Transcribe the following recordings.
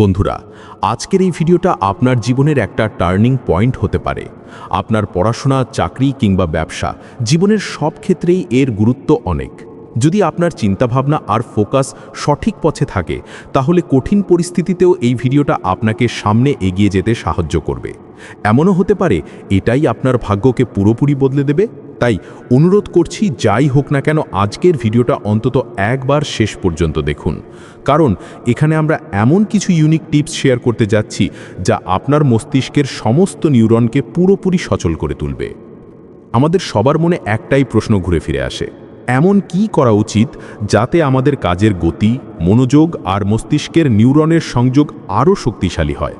বন্ধুরা, আজকের এই ভিডিওটা আপনার জীবনের একটা টার্নিং পয়েন্ট হতে পারে। আপনার পড়াশোনা, চাকরি কিংবা ব্যবসা জীবনের সব ক্ষেত্রেই এর গুরুত্ব অনেক। যদি আপনার চিন্তাভাবনা আর ফোকাস সঠিক পথে থাকে, তাহলে কঠিন পরিস্থিতিতেও এই ভিডিওটা আপনাকে সামনে এগিয়ে যেতে সাহায্য করবে। এমনও হতে পারে, এটাই আপনার ভাগ্যকে পুরোপুরি বদলে দেবে। তাই অনুরোধ করছি যাই হোক না কেন আজকের ভিডিওটা অন্তত একবার শেষ পর্যন্ত দেখুন। কারণ এখানে আমরা এমন কিছু ইউনিক টিপস শেয়ার করতে যাচ্ছি যা আপনার মস্তিষ্কের সমস্ত নিউরনকে পুরোপুরি সচল করে তুলবে। আমাদের সবার মনে একটাই প্রশ্ন ঘুরে ফিরে আসে। এমন কি করা উচিত যাতে আমাদের কাজের গতি, মনোযোগ আর মস্তিষ্কের নিউরনের সংযোগ আরও শক্তিশালী হয়?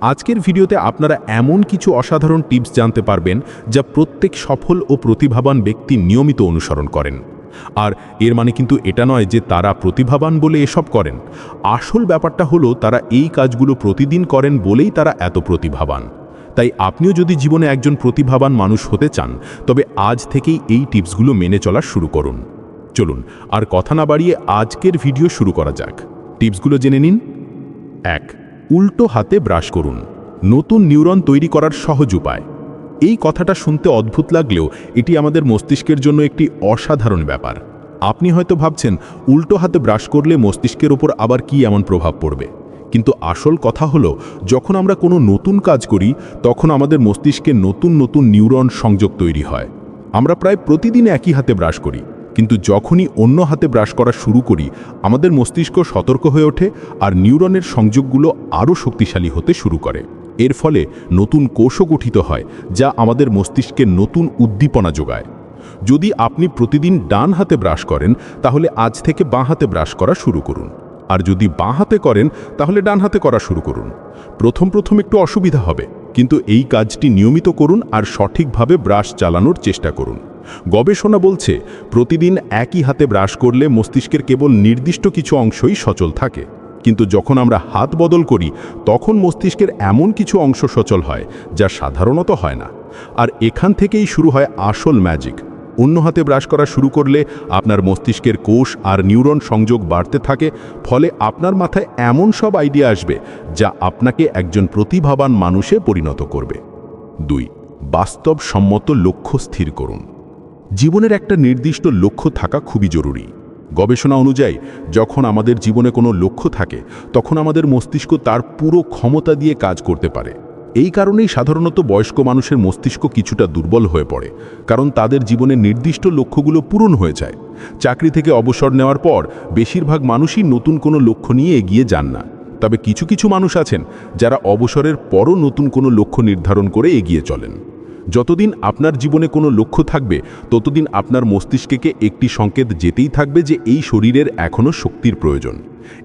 আজকের ভিডিওতে আপনারা এমন কিছু অসাধারণ টিপস জানতে পারবেন যা প্রত্যেক সফল ও প্রতিভাবান ব্যক্তি নিয়মিত অনুসরণ করেন। আর এর মানে কিন্তু এটা নয় যে তারা প্রতিভাবান বলে এসব করেন। আসল ব্যাপারটা হলো তারা এই কাজগুলো প্রতিদিন করেন বলেই তারা এত প্রতিভাবান। তাই আপনিও যদি জীবনে একজন প্রতিভাবান মানুষ হতে চান, তবে আজ থেকেই এই টিপসগুলো মেনে চলা শুরু করুন। চলুন, আর কথা না বাড়িয়ে আজকের ভিডিও শুরু করা যাক। টিপসগুলো জেনে নিন। এক উল্টো হাতে ব্রাশ করুন। নতুন নিউরন তৈরি করার সহজ উপায়। এই কথাটা শুনতে অদ্ভুত লাগলেও এটি আমাদের মস্তিষ্কের জন্য একটি অসাধারণ ব্যাপার। আপনি হয়তো ভাবছেন, উল্টো হাতে ব্রাশ করলে মস্তিষ্কের ওপর আবার কি এমন প্রভাব পড়বে? কিন্তু আসল কথা হলো, যখন আমরা কোনো নতুন কাজ করি, তখন আমাদের মস্তিষ্কে নতুন নতুন নিউরন সংযোগ তৈরি হয়। আমরা প্রায় প্রতিদিন একই হাতে ব্রাশ করি। কিন্তু যখনই অন্য হাতে ব্রাশ করা শুরু করি, আমাদের মস্তিষ্ক সতর্ক হয়ে ওঠে আর নিউরনের সংযোগগুলো আরও শক্তিশালী হতে শুরু করে। এর ফলে নতুন কোষও গঠিত হয়, যা আমাদের মস্তিষ্কে নতুন উদ্দীপনা যোগায়। যদি আপনি প্রতিদিন ডান হাতে ব্রাশ করেন, তাহলে আজ থেকে বাঁ হাতে ব্রাশ করা শুরু করুন। আর যদি বাঁ হাতে করেন, তাহলে ডান হাতে করা শুরু করুন। প্রথম প্রথম একটু অসুবিধা হবে, কিন্তু এই কাজটি নিয়মিত করুন আর সঠিকভাবে ব্রাশ চালানোর চেষ্টা করুন। গবেষণা বলছে, প্রতিদিন একই হাতে ব্রাশ করলে মস্তিষ্কের কেবল নির্দিষ্ট কিছু অংশই সচল থাকে। কিন্তু যখন আমরা হাত বদল করি, তখন মস্তিষ্কের এমন কিছু অংশ সচল হয়, যা সাধারণত হয় না। আর এখান থেকেই শুরু হয় আসল ম্যাজিক অন্য হাতে ব্রাশ করা শুরু করলে আপনার মস্তিষ্কের কোষ আর নিউরন সংযোগ বাড়তে থাকে, ফলে আপনার মাথায় এমন সব আইডিয়া আসবে, যা আপনাকে একজন প্রতিভাবান মানুষে পরিণত করবে। দুই, বাস্তবসম্মত লক্ষ্য স্থির করুন। জীবনের একটা নির্দিষ্ট লক্ষ্য থাকা খুবই জরুরি। গবেষণা অনুযায়ী, যখন আমাদের জীবনে কোনো লক্ষ্য থাকে, তখন আমাদের মস্তিষ্ক তার পুরো ক্ষমতা দিয়ে কাজ করতে পারে। এই কারণেই সাধারণত বয়স্ক মানুষের মস্তিষ্ক কিছুটা দুর্বল হয়ে পড়ে, কারণ তাদের জীবনের নির্দিষ্ট লক্ষ্যগুলো পূরণ হয়ে যায়। চাকরি থেকে অবসর নেওয়ার পর, বেশিরভাগ মানুষই নতুন কোনো লক্ষ্য নিয়ে এগিয়ে যান না। তবে কিছু কিছু মানুষ আছেন, যারা অবসরের পরও নতুন কোনো লক্ষ্য নির্ধারণ করে এগিয়ে চলেন। যতদিন আপনার জীবনে কোনো লক্ষ্য থাকবে, ততদিন আপনার মস্তিষ্ককে একটি সংকেত যেতেই থাকবে যে এই শরীরের এখনও শক্তির প্রয়োজন।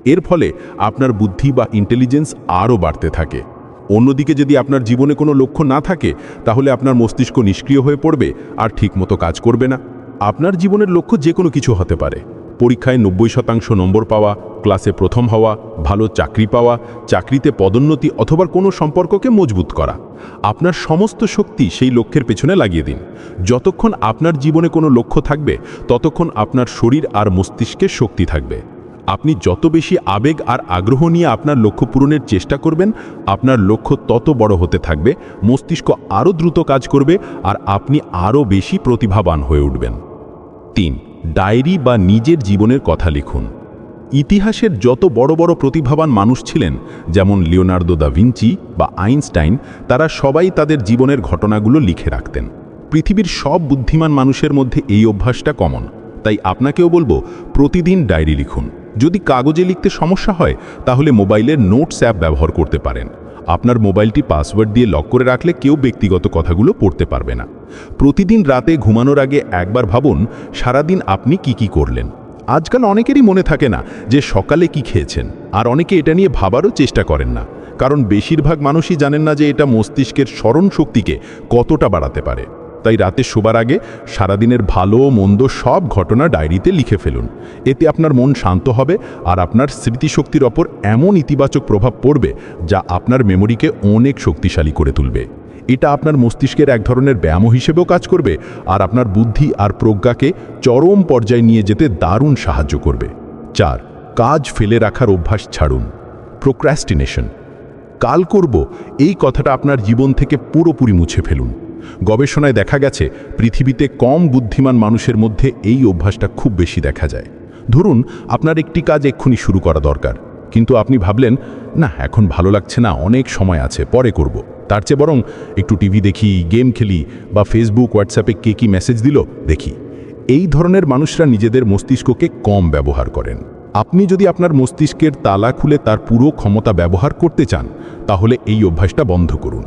এর ফলে আপনার বুদ্ধি বা ইন্টেলিজেন্স আরও বাড়তে থাকে। অন্যদিকে যদি আপনার জীবনে কোনো লক্ষ্য না থাকে, তাহলে আপনার মস্তিষ্ক নিষ্ক্রিয় হয়ে পড়বে আর ঠিকমতো কাজ করবে না। আপনার জীবনের লক্ষ্য যে কোনো কিছু হতে পারে। পরীক্ষায় নব্বই শতাংশ নম্বর পাওয়া, ক্লাসে প্রথম হওয়া, ভালো চাকরি পাওয়া, চাকরিতে পদোন্নতি অথবা কোনো সম্পর্ককে মজবুত করা। আপনার সমস্ত শক্তি সেই লক্ষ্যের পেছনে লাগিয়ে দিন। যতক্ষণ আপনার জীবনে কোনো লক্ষ্য থাকবে, ততক্ষণ আপনার শরীর আর মস্তিষ্কের শক্তি থাকবে। আপনি যত বেশি আবেগ আর আগ্রহ নিয়ে আপনার লক্ষ্য পূরণের চেষ্টা করবেন, আপনার লক্ষ্য তত বড় হতে থাকবে, মস্তিষ্ক আরও দ্রুত কাজ করবে, আর আপনি আরও বেশি প্রতিভাবান হয়ে উঠবেন। তিন ডায়েরি বা নিজের জীবনের কথা লিখুন। ইতিহাসের যত বড় বড় প্রতিভাবান মানুষ ছিলেন, যেমন লিওনার্দো দা ভিঞ্চি বা আইনস্টাইন, তারা সবাই তাদের জীবনের ঘটনাগুলো লিখে রাখতেন। পৃথিবীর সব বুদ্ধিমান মানুষের মধ্যে এই অভ্যাসটা কমন। তাই আপনাকেও বলব, প্রতিদিন ডায়েরি লিখুন। যদি কাগজে লিখতে সমস্যা হয়, তাহলে মোবাইলের নোটস অ্যাপ ব্যবহার করতে পারেন। আপনার মোবাইলটি পাসওয়ার্ড দিয়ে লক করে রাখলে কেউ ব্যক্তিগত কথাগুলো পড়তে পারবে না। প্রতিদিন রাতে ঘুমানোর আগে একবার ভাবুন, সারাদিন আপনি কি কি করলেন। আজকাল অনেকেরই মনে থাকে না যে সকালে কি খেয়েছেন, আর অনেকে এটা নিয়ে ভাবারও চেষ্টা করেন না। কারণ বেশিরভাগ মানুষই জানেন না যে এটা মস্তিষ্কের স্মরণ শক্তিকে কতটা বাড়াতে পারে। তাই রাতে শোবার আগে সারাদিনের ভালো মন্দ সব ঘটনা ডায়েরিতে লিখে ফেলুন। এতে আপনার মন শান্ত হবে আর আপনার স্মৃতিশক্তির ওপর এমন ইতিবাচক প্রভাব পড়বে যা আপনার মেমোরিকে অনেক শক্তিশালী করে তুলবে। এটা আপনার মস্তিষ্কের এক ধরনের ব্যায়াম হিসেবেও কাজ করবে আর আপনার বুদ্ধি আর প্রজ্ঞাকে চরম পর্যায়ে নিয়ে যেতে দারুণ সাহায্য করবে। চার, কাজ ফেলে রাখার অভ্যাস ছাড়ুন। প্রোক্রাস্টিনেশন। কাল করব, এই কথাটা আপনার জীবন থেকে পুরোপুরি মুছে ফেলুন। গবেষণায় দেখা গেছে, পৃথিবীতে কম বুদ্ধিমান মানুষের মধ্যে এই অভ্যাসটা খুব বেশি দেখা যায়। ধরুন, আপনার একটি কাজ এক্ষুনি শুরু করা দরকার, কিন্তু আপনি ভাবলেন, না, এখন ভালো লাগছে না, অনেক সময় আছে, পরে করব। তার চেয়ে বরং একটু টিভি দেখি, গেম খেলি বা ফেসবুক হোয়াটসঅ্যাপে কে কি মেসেজ দিল, দেখি। এই ধরনের মানুষরা নিজেদের মস্তিষ্ককে কম ব্যবহার করেন। আপনি যদি আপনার মস্তিষ্কের তালা খুলে তার পুরো ক্ষমতা ব্যবহার করতে চান, তাহলে এই অভ্যাসটা বন্ধ করুন।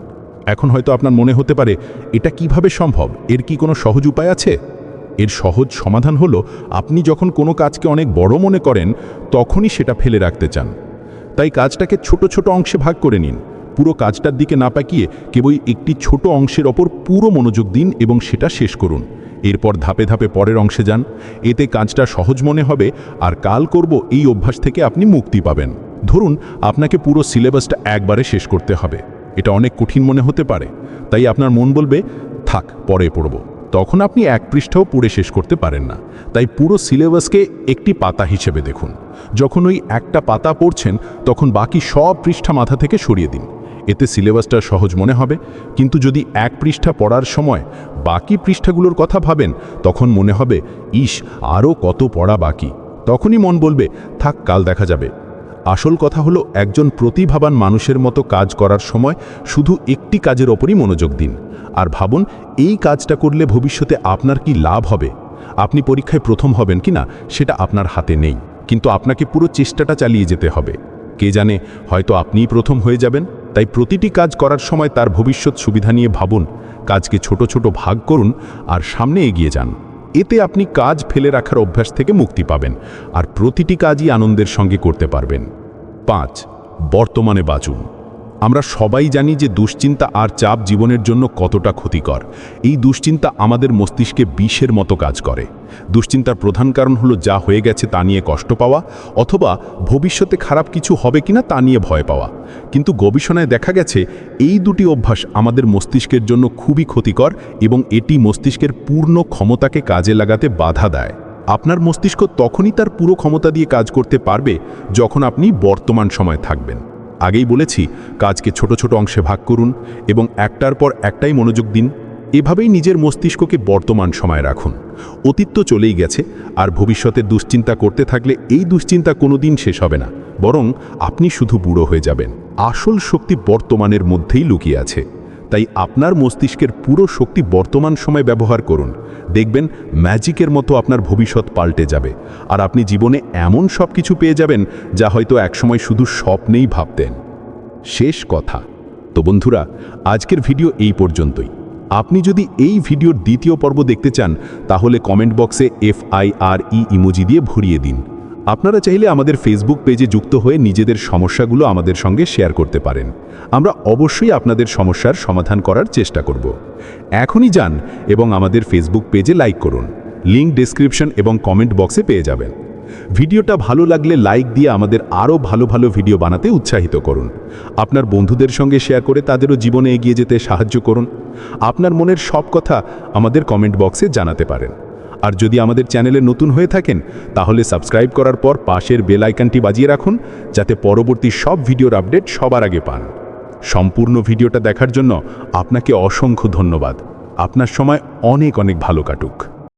এখন হয়তো আপনার মনে হতে পারে, এটা কীভাবে সম্ভব? এর কি কোনো সহজ উপায় আছে? এর সহজ সমাধান হলো, আপনি যখন কোনো কাজকে অনেক বড় মনে করেন, তখনই সেটা ফেলে রাখতে চান। তাই কাজটাকে ছোট ছোট অংশে ভাগ করে নিন। পুরো কাজটার দিকে না পাকিয়ে কেবল একটি ছোট অংশের ওপর পুরো মনোযোগ দিন এবং সেটা শেষ করুন। এরপর ধাপে ধাপে পরের অংশে যান। এতে কাজটা সহজ মনে হবে আর কাল করব এই অভ্যাস থেকে আপনি মুক্তি পাবেন। ধরুন, আপনাকে পুরো সিলেবাসটা একবারে শেষ করতে হবে। এটা অনেক কঠিন মনে হতে পারে। তাই আপনার মন বলবে, থাক, পরে পড়ব। তখন আপনি এক পৃষ্ঠাও পড়ে শেষ করতে পারেন না। তাই পুরো সিলেবাসকে একটি পাতা হিসেবে দেখুন। যখন ওই একটা পাতা পড়ছেন, তখন বাকি সব পৃষ্ঠা মাথা থেকে সরিয়ে দিন। এতে সিলেবাসটা সহজ মনে হবে। কিন্তু যদি এক পৃষ্ঠা পড়ার সময় বাকি পৃষ্ঠাগুলোর কথা ভাবেন, তখন মনে হবে, ইস আরও কত পড়া বাকি? তখনই মন বলবে, থাক, কাল দেখা যাবে। আসল কথা হলো, একজন প্রতিভাবান মানুষের মতো কাজ করার সময় শুধু একটি কাজের ওপরই মনোযোগ দিন। আর ভাবুন, এই কাজটা করলে ভবিষ্যতে আপনার কি লাভ হবে? আপনি পরীক্ষায় প্রথম হবেন কি না সেটা আপনার হাতে নেই। কিন্তু আপনাকে পুরো চেষ্টাটা চালিয়ে যেতে হবে। কে জানে, হয়তো আপনিই প্রথম হয়ে যাবেন। তাই প্রতিটি কাজ করার সময় তার ভবিষ্যৎ সুবিধা নিয়ে ভাবুন। কাজকে ছোট ছোট ভাগ করুন আর সামনে এগিয়ে যান। এতে আপনি কাজ ফেলে রাখার অভ্যাস থেকে মুক্তি পাবেন আর প্রতিটি কাজই আনন্দের সঙ্গে করতে পারবেন। পাঁচ, বর্তমানে বাঁচুন। আমরা সবাই জানি যে দুশ্চিন্তা আর চাপ জীবনের জন্য কতটা ক্ষতিকর। এই দুশ্চিন্তা আমাদের মস্তিষ্কে বিষের মতো কাজ করে। দুশ্চিন্তার প্রধান কারণ হলো যা হয়ে গেছে তা নিয়ে কষ্ট পাওয়া অথবা ভবিষ্যতে খারাপ কিছু হবে কিনা তা নিয়ে ভয় পাওয়া। কিন্তু গবেষণায় দেখা গেছে, এই দুটি অভ্যাস আমাদের মস্তিষ্কের জন্য খুবই ক্ষতিকর এবং এটি মস্তিষ্কের পূর্ণ ক্ষমতাকে কাজে লাগাতে বাধা দেয়। আপনার মস্তিষ্ক তখনই তার পুরো ক্ষমতা দিয়ে কাজ করতে পারবে যখন আপনি বর্তমান সময় থাকবেন। আগেই বলেছি, কাজকে ছোট ছোট অংশে ভাগ করুন এবং একটার পর একটাই মনোযোগ দিন। এভাবেই নিজের মস্তিষ্ককে বর্তমান সময় রাখুন। অতীত তো চলেই গেছে, আর ভবিষ্যতে দুশ্চিন্তা করতে থাকলে এই দুশ্চিন্তা কোনো দিন শেষ হবে না। বরং আপনি শুধু বুড়ো হয়ে যাবেন। আসল শক্তি বর্তমানের মধ্যেই লুকিয়ে আছে। তাই আপনার মস্তিষ্কের পুরো শক্তি বর্তমান সময় ব্যবহার করুন। দেখবেন ম্যাজিকের মতো আপনার ভবিষ্যৎ পাল্টে যাবে। আর আপনি জীবনে এমন সব কিছু পেয়ে যাবেন যা হয়তো একসময় শুধু স্বপ্নেই ভাবতেন। শেষ কথা। তো বন্ধুরা, আজকের ভিডিও এই পর্যন্তই। আপনি যদি এই ভিডিওর দ্বিতীয় পর্ব দেখতে চান, তাহলে কমেন্ট বক্সে F I R E emoji দিয়ে ভরিয়ে দিন। আপনারা চাইলে আমাদের ফেসবুক পেজে যুক্ত হয়ে নিজেদের সমস্যাগুলো আমাদের সঙ্গে শেয়ার করতে পারেন। আমরা অবশ্যই আপনাদের সমস্যার সমাধান করার চেষ্টা করব। এখনই যান এবং আমাদের ফেসবুক পেজে লাইক করুন। লিঙ্ক ডেসক্রিপশন এবং কমেন্ট বক্সে পেয়ে যাবেন। ভিডিওটা ভালো লাগলে লাইক দিয়ে আমাদের আরও ভালো ভালো ভিডিও বানাতে উৎসাহিত করুন। আপনার বন্ধুদের সঙ্গে শেয়ার করে তাদেরও জীবনে এগিয়ে যেতে সাহায্য করুন। আপনার মনের সব কথা আমাদের কমেন্ট বক্সে জানাতে পারেন। আর যদি আমাদের চ্যানেলে নতুন হয়ে থাকেন, তাহলে সাবস্ক্রাইব করার পর পাশের বেল আইকনটি বাজিয়ে রাখুন, যাতে পরবর্তী সব ভিডিওর আপডেট সবার আগে পান। সম্পূর্ণ ভিডিওটা দেখার জন্য আপনাকে অসংখ্য ধন্যবাদ। আপনার সময় অনেক অনেক ভালো কাটুক।